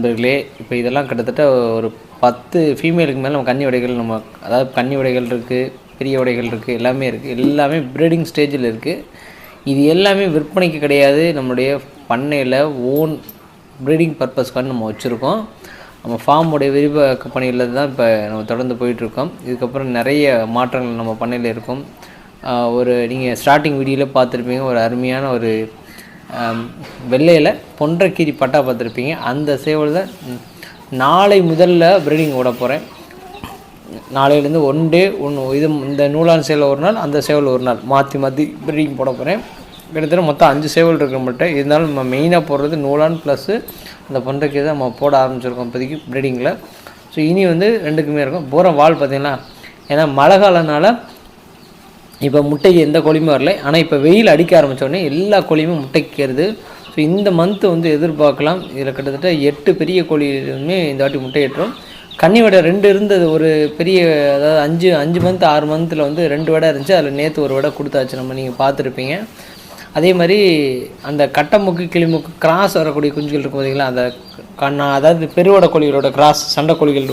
நண்பர்களே இப்போ இதெல்லாம் கிட்டத்தட்ட ஒரு பத்து ஃபீமேலுக்கு மேலே நம்ம கன்னி உடைகள் நம்ம அதாவது கன்னி உடைகள் இருக்குது பெரிய உடைகள் இருக்குது எல்லாமே இருக்குது எல்லாமே ப்ரீடிங் ஸ்டேஜில் இருக்குது இது எல்லாமே விற்பனைக்கு கிடையாது. நம்மளுடைய பண்ணையில் ஓன் ப்ரீடிங் பர்பஸ்க்காக நம்ம வச்சுருக்கோம். நம்ம ஃபார்முடைய விரிவாக்க பணியில் தான் இப்போ நம்ம தொடர்ந்து போயிட்டுருக்கோம் இதுக்கப்புறம் நிறைய மாற்றங்கள் நம்ம பண்ணையில் இருக்கும். ஒரு நீங்கள் ஸ்டார்டிங் வீடியோவில் பார்த்துருப்பீங்க. ஒரு அருமையான ஒரு வெள்ளையில் பொன்றக்கீரி பட்டா பார்த்துருப்பீங்க. அந்த சேவல் தான் நாளை முதல்ல ப்ரீடிங் விட போகிறேன் நாளையிலேருந்து ஒன் டே ஒன்று இது இந்த நூலான் சேவல் ஒரு நாள் அந்த சேவல் ஒரு நாள். மாற்றி மாற்றி ப்ரீடிங் போட போகிறேன் கிட்டத்தட்ட மொத்தம் அஞ்சு சேவல் இருக்க மட்டும் இருந்தாலும் நம்ம மெயினாக போடுறது நூலான் ப்ளஸ்ஸு அந்த பொன்றக்கீரி தான் நம்ம போட ஆரம்பிச்சிருக்கோம் இப்போதைக்கு ப்ரீடிங்கில் ஸோ இனி வந்து ரெண்டுக்குமே இருக்கும். போகிற வால் பார்த்திங்கன்னா ஏன்னா மழை காலனால இப்போ முட்டைக்கு எந்த கோழியுமே வரல. ஆனால் இப்போ வெயில் அடிக்க ஆரம்பித்தோடனே எல்லா கோழியுமே முட்டைக்கிறது. ஸோ இந்த மந்த்து வந்து எதிர்பார்க்கலாம். இதில் கிட்டத்தட்ட எட்டு பெரிய கோழியுமே இந்த வாட்டி முட்டையிட்டுரும் கன்னி வடை ரெண்டு இருந்தது. ஒரு பெரிய அதாவது அஞ்சு அஞ்சு மந்த் ஆறு மந்த்தில் வந்து ரெண்டு வடை இருந்துச்சு. அதில் நேற்று ஒரு வடை கொடுத்தாச்சு. நம்ம நீங்கள் பார்த்துருப்பீங்க. அதே மாதிரி அந்த கட்டமுக்கு கிளிமுக்கு கிராஸ் வரக்கூடிய குஞ்சுகள் இருக்கும் பார்த்தீங்களா அந்த கண்ணா அதாவது பெருவடை கோழிகளோட கிராஸ் சண்டை கோழிகள்